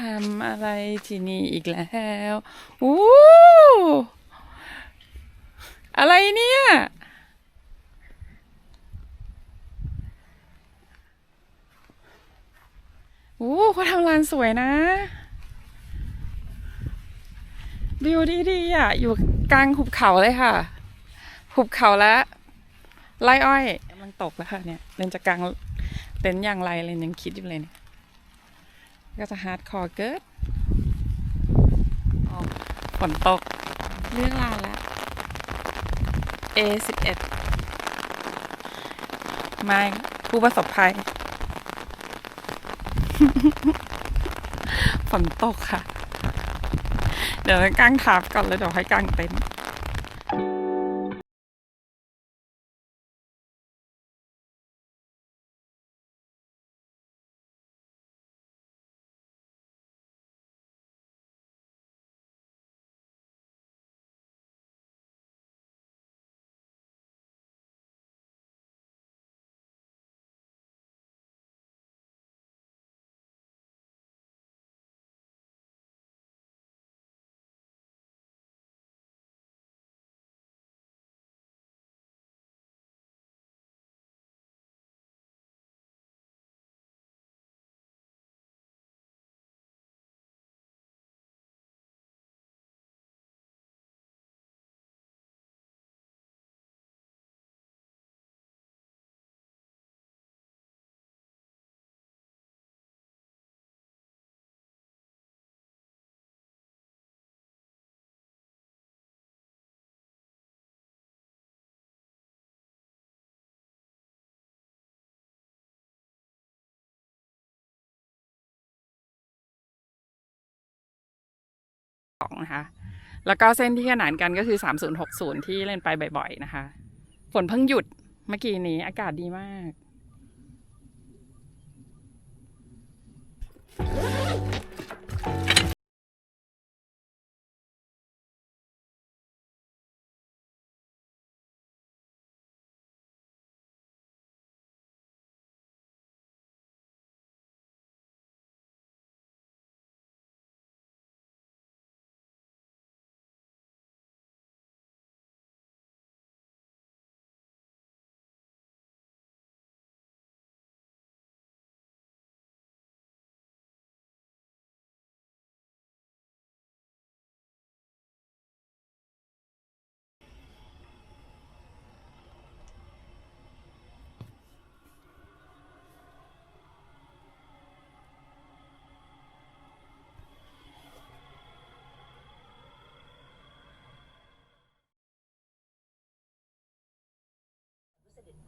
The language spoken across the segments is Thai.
ทำอะไรที่นี่อีกแล้วอู้อะไรเนี่ยอู้เขาทำลานสวยนะวิวดีๆอะ อยู่กลางหุบเขาเลยค่ะ หุบเขาและไร่อ้อยกำลังตกแล้วค่ะเนี่ยเรนจะกลางเต็นท์อย่างไรเรนยังคิดอยู่เลยเนี่ย ก็จะฮาร์ดคอร์เกิดอ๋อฝนตก เรื่องราวแล้ว A สิบเอ็ดไม่ผู้ประสบภัย ฝนตกค่ะ เดี๋ยวกางทับก่อนแล้วเดี๋ยวให้กางเต็นท์ องนะคะ แล้วก็เส้นที่ขนานกันก็คือ 3060 ที่เล่นไปบ่อยๆนะคะ ฝนเพิ่งหยุดเมื่อกี้นี้อากาศดีมาก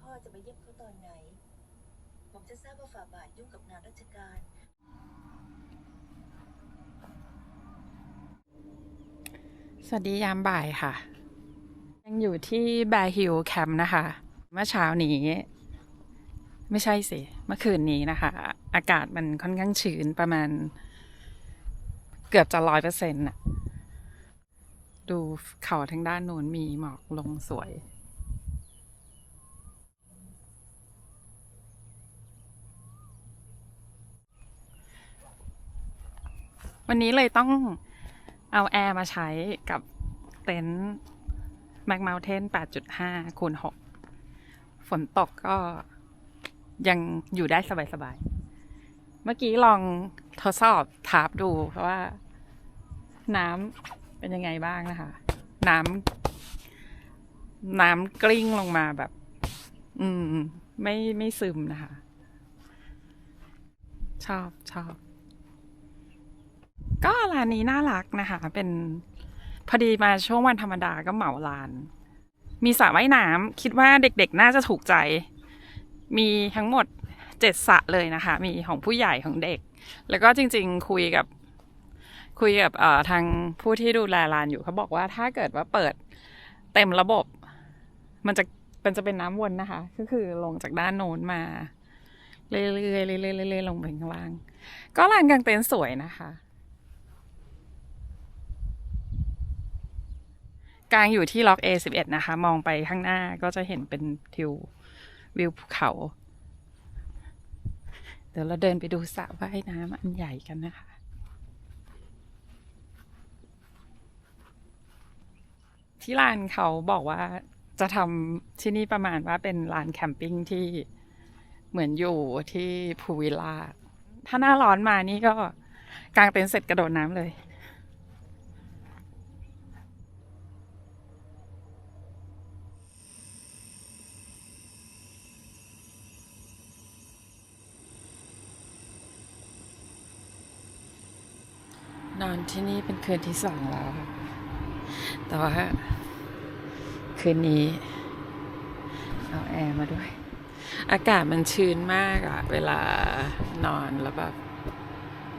พ่อจะมาเยี่ยมเขาตอนไหน ผมจะทราบว่าฝ่าบาทยุ่งกับงานราชการ สวัสดียามบ่ายค่ะ ยังอยู่ที่แบร์ฮิลแคมป์นะคะ เมื่อเช้านี้ ไม่ใช่สิ เมื่อคืนนี้นะคะ อากาศมันค่อนข้างชื้นประมาณ เกือบจะร้อยเปอร์เซ็นต์ะดูเขาทางด้านโน้นมีหมอกลงสวย วันนี้เลยต้องเอาแอร์มาใช้กับเต็นท์แม c เม u เทน8.5 คูณ 6 ฝนตกก็ยังอยู่ได้สบายๆ เมื่อกี้ลองทดสอบทาบดูเพราะว่าน้ำเป็นยังไงบ้างนะคะ น้ำน้ำกลิ้งลงมาแบบ อืม ไม่ไม่ซึมนะคะ ชอบชอบ ก็ร้านนี้น่ารักนะคะ เป็นพอดีมาช่วงวันธรรมดาก็เหมาร้าน มีสระว่ายน้ำคิดว่าเด็กๆน่าจะถูกใจ มีทั้งหมดเจ็ดสระเลยนะคะ มีของผู้ใหญ่ของเด็ก แล้วก็จริงๆคุยกับคุยกับเอ่อทางผู้ที่ดูแลร้านอยู่เขาบอกว่าถ้าเกิดว่าเปิดเต็มระบบ มันจะมันจะเป็นน้ำวนนะคะ ก็คือลงจากด้านโน้นมา เรื่อยๆเรื่อยๆเรื่อยๆลงไปข้างล่าง ก็ลานกลางเต็นท์สวยนะคะ กลางอยู่ที่ล็อกอ็ดนะคะ มองไปข้างหน้าก็จะเห็นเป็นทิววิวภูเขา เดี๋ยวเราเดินไปดูสระว่ายน้ำอันใหญ่กันนะคะที่ลานเขาบอกว่าจะทำที่นี่ประมาณว่าเป็นลานแคมปิ้งที่เหมือนอยู่ที่ภูวิล่าถ้าหน้าร้อนมานี่ก็กางเต็นท์เสร็จกระโดดน้ำเลย ที่นี่เป็นคืนที่สองแล้วค่ะแต่ว่าคืนนี้ เอาแอร์มาด้วย อากาศมันชื้นมากอะเวลานอนแล้วแบบ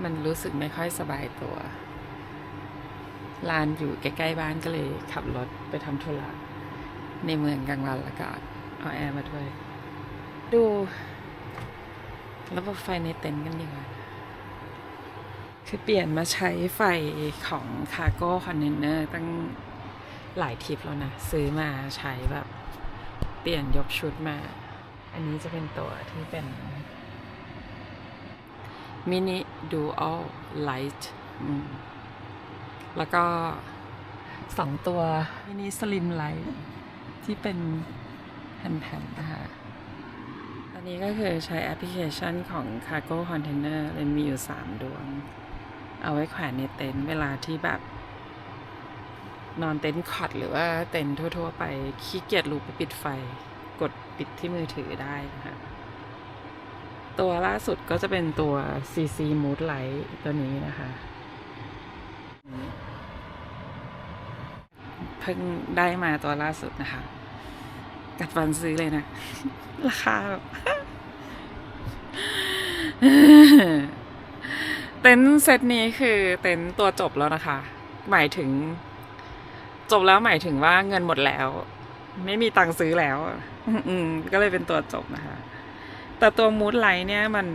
มันรู้สึกไม่ค่อยสบายตัวลานอยู่ใกล้ๆบ้านก็เลยขับรถไปทำธุระในเมืองกลางวันแล้วก็เอาแอร์มาด้วย ดูระบบไฟในเต็นท์กันดีกว่า คือเปลี่ยนมาใช้ไฟของคาร์โก้คอนเทนเนอร์ตั้งหลายทิปแล้วนะ ซื้อมาใช้แบบ เปลี่ยนยกชุดมา อันนี้จะเป็นตัวที่เป็นมินิดูอัลไลท์แล้วก็สองตัวมินิสลิมไลท์ที่เป็นแผ่นๆนะคะอันนี้ก็คือใช้แอปพลิเคชันของ Cargo Container เลยมีอยู่ 3 ดวง เอาไว้แขวนในเต็นท์เวลาที่แบบ นอนเต็นท์คอตหรือว่าเต็นท์ทั่ว ๆ ไปขี้เกียจลุกไปปิดไฟ กดปิดที่มือถือได้นะคะตัวล่าสุดก็จะเป็นตัว CC Mood Light ตัวนี้นะคะ เพิ่งได้มาตัวล่าสุดนะคะ กัดฟันซื้อเลยนะ ราคาแบบ เต็นท์เซตนี้คือเต็นท์ตัวจบแล้วนะคะ หมายถึง จบแล้วหมายถึงว่าเงินหมดแล้ว ไม่มีตังค์ซื้อแล้ว อืมก็เลยเป็นตัวจบนะคะ แต่ตัวมูดไลท์เนี่ยมัน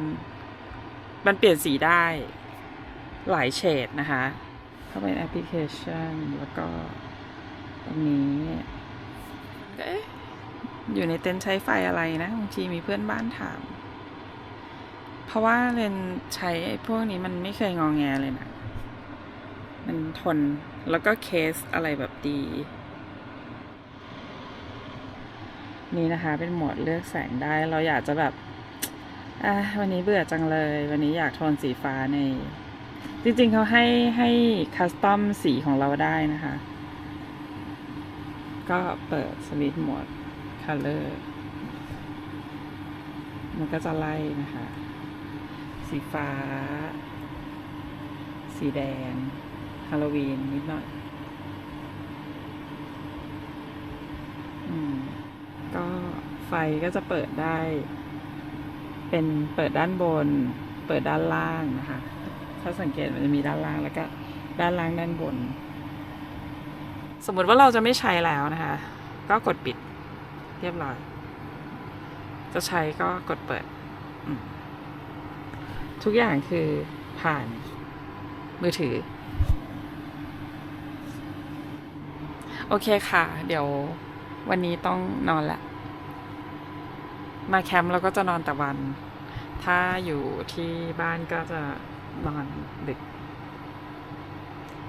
มันเปลี่ยนสีได้ หลายเฉดนะคะ เข้าไปแอปพลิเคชันแล้วก็ตรงนี้เอ๊อยู่ในเต็นท์ใช้ไฟอะไรนะบางทีมีเพื่อนบ้านถาม เพราะว่าเรนใช้พวกนี้มันไม่เคยงองแงเลยนะ มันทนแล้วก็เคสอะไรแบบดี นี่นะคะเป็นโหมดเลือกแสงได้เราอยากจะแบบอะวันนี้เบื่อจังเลย วันนี้อยากโทนสีฟ้าใน จริงๆเขาให้ให้คัสตอมสีของเราได้นะคะ ก็เปิดสวิตช์โหมด color มันก็จะไล่นะคะ สีฟ้า สีแดง ฮาโลวีนนิดหน่อย อืม ก็ไฟก็จะเปิดได้ เป็นเปิดด้านบน เปิดด้านล่างนะคะ ถ้าสังเกตมันจะมีด้านล่างแล้วก็ ด้านล่างด้านบน สมมติว่าเราจะไม่ใช้แล้วนะคะ ก็กดปิดเรียบร้อย จะใช้ก็กดเปิดอม ทุกอย่างคือผ่านมือถือ โอเคค่ะ เดี๋ยววันนี้ต้องนอนละ มาแคมป์เราก็จะนอนแต่วัน ถ้าอยู่ที่บ้านก็จะนอนดึก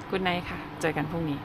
กุ d ไนค่ะ เจอกันพรุ่งนี้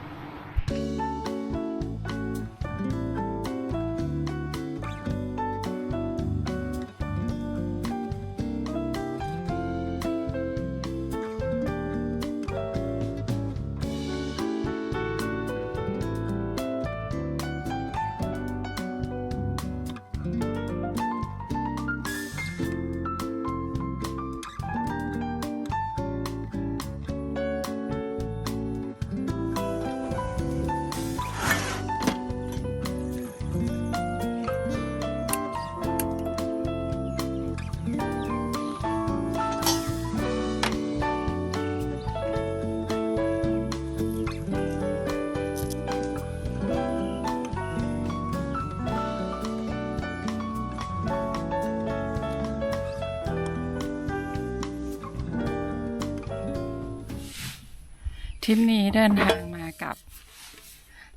ริปนี้เดินทางมากับ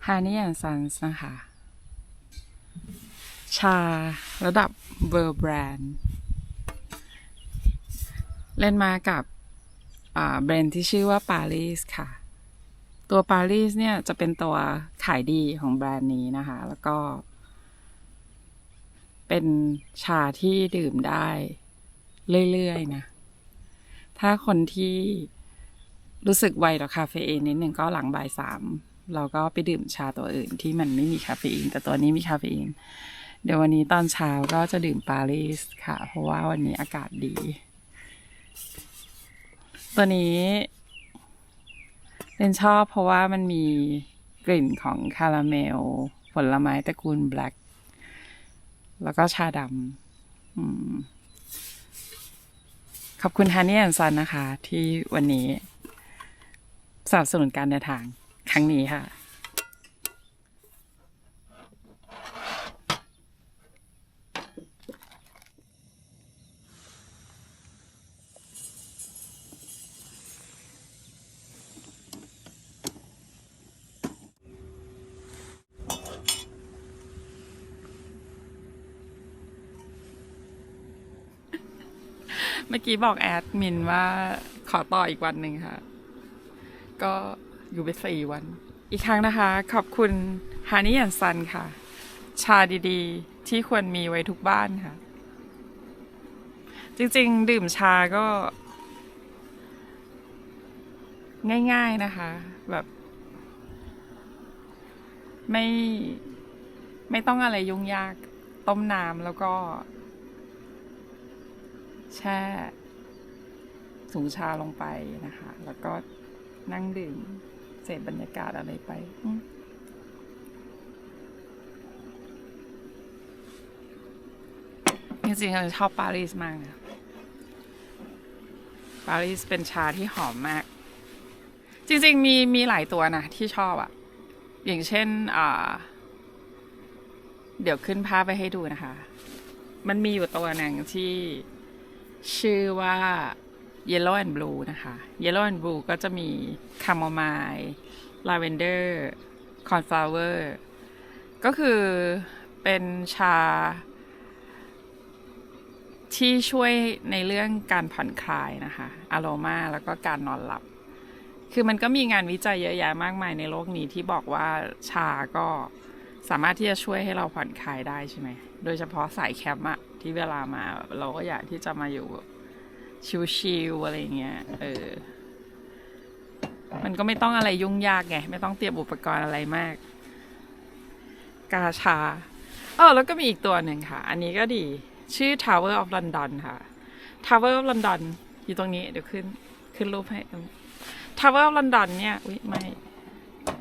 Honey and Sons นะคะ ชาระดับเวอร์แบรนด์ เล่นมากับแบรนด์ที่ชื่อว่าปารีสค่ะ ตัวปารีสเนี่ยจะเป็นตัวคายดีของแบรนด์นี้นะคะ แล้วก็ เป็นชาที่ดื่มได้เรื่อย ๆ นะ ถ้าคนที่ รู้สึกไวต่อคาเฟอีนนิดหนึ่งก็หลังบ่ายสามเราก็ไปดื่มชาตัวอื่นที่มันไม่มีคาเฟอีนแต่ตัวนี้มีคาเฟอีนเดี๋ยววันนี้ตอนเช้าก็จะดื่มปารีสค่ะ เพราะว่าวันนี้อากาศดี ตัวนี้เรนชอบเพราะว่ามันมีกลิ่นของคาราเมล ผลไม้ตระกูลแบล็กแล้วก็ชาดำอขอบคุณฮันนี่แอนซันนะคะ ที่วันนี้ สนับสนุนการเดินทางครั้งนี้ค่ะ เมื่อกี้บอกแอดมินว่าขอต่ออีกวันหนึ่งค่ะ ก็อยู่ไปสี่วัน อีกครั้งนะคะ ขอบคุณฮานี่ยันซันค่ะ ชาดีๆ ที่ควรมีไว้ทุกบ้านค่ะ จริงๆ ดื่มชาก็ ง่ายๆนะคะ แบบ ไม่ไม่ต้องอะไรยุ่งยากต้มน้ำแล้วก็ แช่ถุงชาลงไปนะคะ แล้วก็ นั่งดื่มเสพบรรยากาศอะไรไปจริงๆเราชอบปารีสมากนะปารีสเป็นชาที่หอมมาก จริงๆมีมีหลายตัวนะที่ชอบอะอย่างเช่นอ่าเดี๋ยวขึ้นภาพไปให้ดูนะคะ มันมีอยู่ตัวหนึ่งที่ชื่อว่า Yellow and Blue นะคะ Yellow and Blue ก็จะมีคาโมไมล์ลาเวนเดอร์คอนฟลาวเวอร์ก็คือเป็นชา ที่ช่วยในเรื่องการผ่อนคลายนะคะอารมาแล้วก็การนอนหลับ คือมันก็มีงานวิจัยเยอะแยะมากมายในโลกนี้ที่บอกว่าชาก็สามารถที่จะช่วยให้เราผ่อนคลายได้ใช่ไหม โดยเฉพาะสายแคมป์อะที่เวลามาเราก็อยากที่จะมาอยู่ ชิลๆอะไรเงี้ย เออ มันก็ไม่ต้องอะไรยุ่งยากไง ไม่ต้องเตรียมอุปกรณ์อะไรมาก กาชาเออแล้วก็มีอีกตัวหนึ่งค่ะ อันนี้ก็ดี ชื่อ Tower of London ค่ะ Tower of London อยู่ตรงนี้ เดี๋ยวขึ้น ขึ้นรูปให้ Tower of London เนี่ย อุ๊ยไม่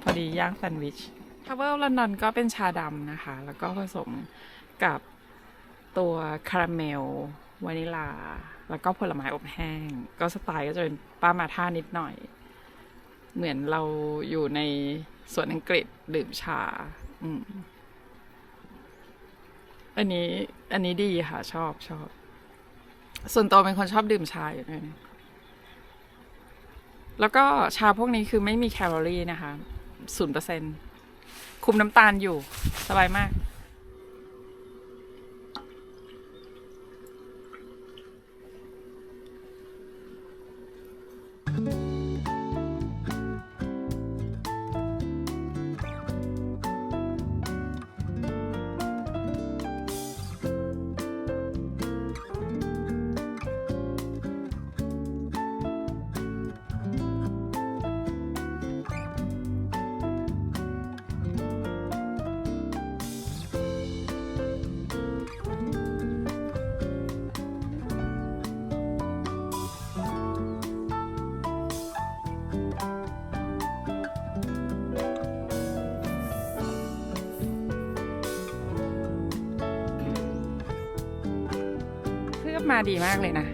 พอดีย่างแซนด์วิช Tower of London ก็เป็นชาดำนะคะ แล้วก็ผสมกับตัวคาราเมลวานิลา แล้วก็ผลไม้อบแห้ง ก็สไตล์ก็จะเป็นป้ามาท่านิดหน่อย เหมือนเราอยู่ในสวนอังกฤษดื่มชา อืมอันนี้อันนี้ดีค่ะชอบชอบ ส่วนตัวเป็นคนชอบดื่มชาอยู่ด้วยนะแล้วก็ชาพวกนี้คือไม่มีแคลอรี่นะคะศูนย์เปอร์เซ็นคุมน้ำตาลอยู่ สบายมาก ดีมากเลยนะ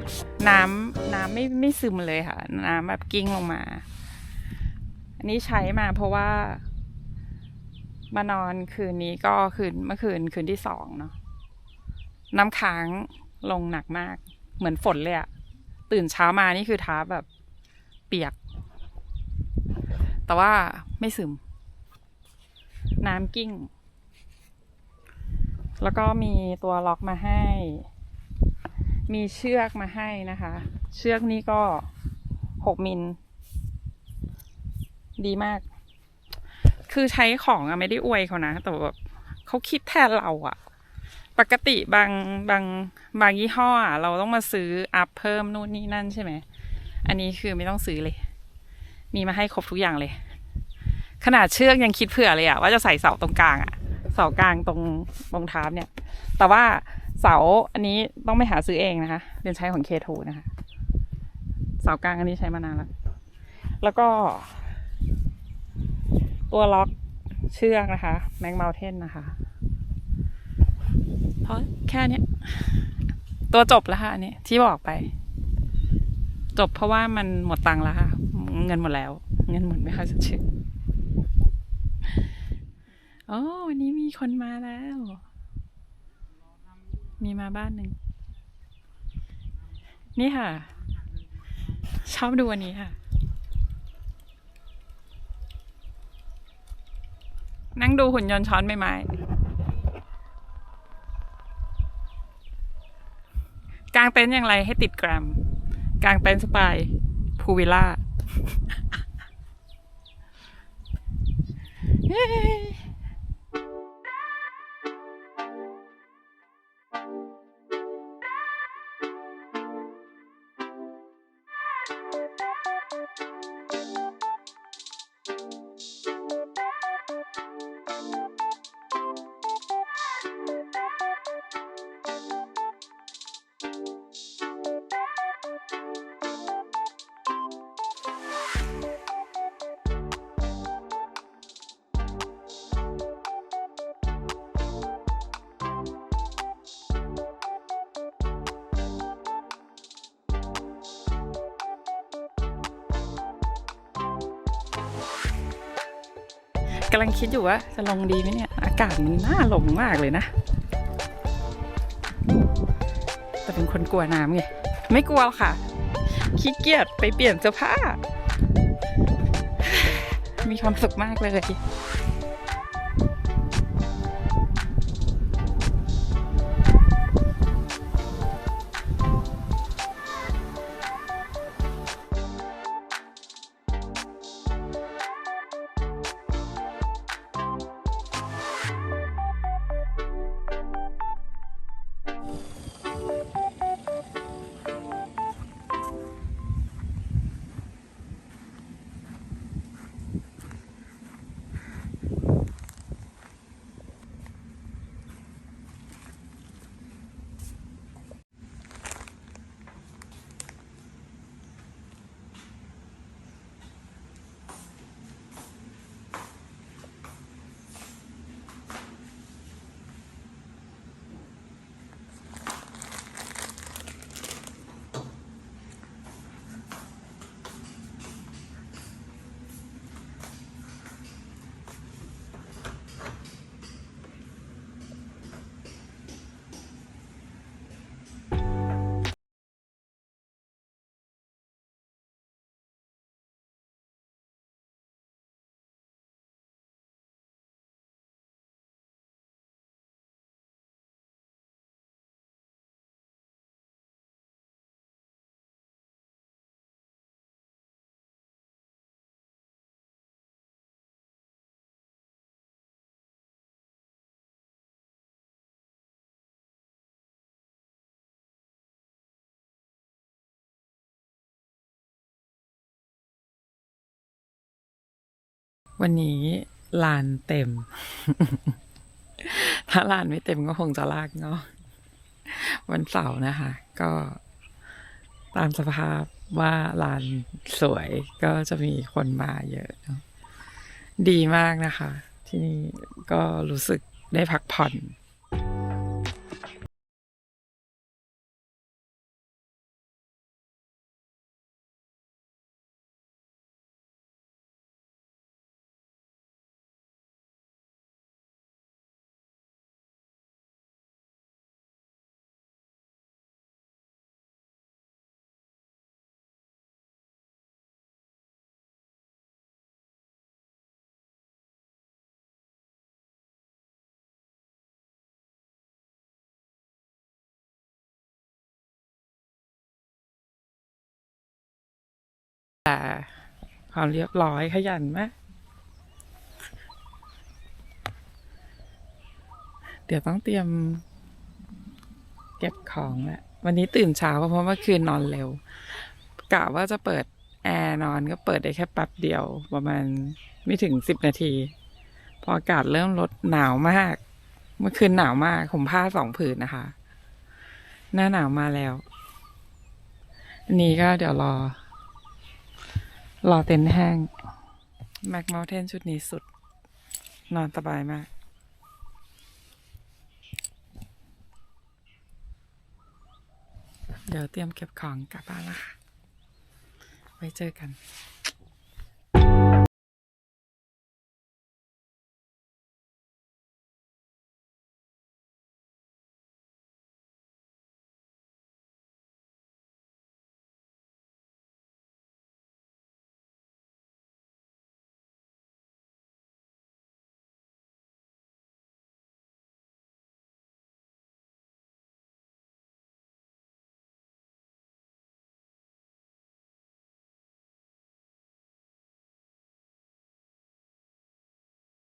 น้ำน้ำไม่ไม่ซึมเลยค่ะ น้ำแบบกิ้งลงมา อันนี้ใช้มาเพราะว่ามานอนคืนนี้ก็คืนเมื่อคืนคืนที่สองเนาะน้ำค้างลงหนักมาก เหมือนฝนเลยอะตื่นเช้ามานี่คือท้าแบบเปียก แต่ว่าไม่ซึม น้ำกิ้ง แล้วก็มีตัวล็อกมาให้ มีเชือกมาให้นะคะ เชือกนี้ก็หกมิล ดีมาก คือใช้ของอะไม่ได้อวยเขานะ แต่แบบเขาคิดแทนเราอะปกติบางบางบางยี่ห้ออะเราต้องมาซื้ออัพเพิ่มนู่นนี่นั่นใช่ไหม อันนี้คือไม่ต้องซื้อเลย มีมาให้ครบทุกอย่างเลย ขนาดเชือกยังคิดเผื่อเลยอะว่าจะใส่เสาตรงกลางอะเสากลางตรงรองเท้าเนี่ย แต่ว่า เสาอันนี้ต้องไปหาซื้อเองนะคะเป็นใช้ของเคทูนะคะ เสากลางอันนี้ใช้มานานแล้ว แล้วก็ ตัวล็อกเชือกนะคะ แมงเมลเทนนะคะเพราะแค่เนี้ยตัวจบแล้วค่ะอันนี้ที่บอกไป จบเพราะว่ามันหมดตังค์แล้วค่ะ เงินหมดแล้ว เงินหมดไม่ค่อยสดชื่นโอ้วันนี้มีคนมาแล้ว มีมาบ้านหนึ่ง นี่ค่ะ ชอบดูอันนี้ค่ะ นั่งดูหุ่นยนต์ช้อนใบไม้กางเต็นท์อย่างไรให้ติดแกรมกางเต็นท์สปายพูวิลล่าำลังคิดอยู่ว่าจะลงดีไหมเนี่ย อากาศมันน่าลงมากเลยนะ แต่เป็นคนกลัวน้ำไง ไม่กลัวค่ะ ขี้เกียจไปเปลี่ยนเสื้อผ้า มีความสุขมากเลย วันนี้ลานเต็ม ถ้าลานไม่เต็มก็คงจะลากเนาะวันเสาร์นะคะ ก็ตามสภาพว่าลานสวยก็จะมีคนมาเยอะ ดีมากนะคะ ที่นี่ก็รู้สึกได้พักผ่อน แต่ความเรียบร้อยขยันไหมเดี๋ยวต้องเตรียม เก็บของแหละวันนี้ตื่นเช้าเพราะเมื่อคืนนอนเร็วกะว่าจะเปิดแอร์นอนก็เปิดได้แค่แป๊บเดียว ประมาณไม่ถึงสิบนาที พออากาศเริ่มลดหนาวมาก เมื่อคืนหนาวมากผมผ้าสองผืนนะคะ หน้าหนาวมาแล้วนี่ก็เดี๋ยวรอ รอเต็นท์แห้งแม็กเมลเทนชุดนี้สุด นอนสบายมากเดี๋ยวเตรียมเก็บของกลับบ้านละค่ะ ไว้เจอกัน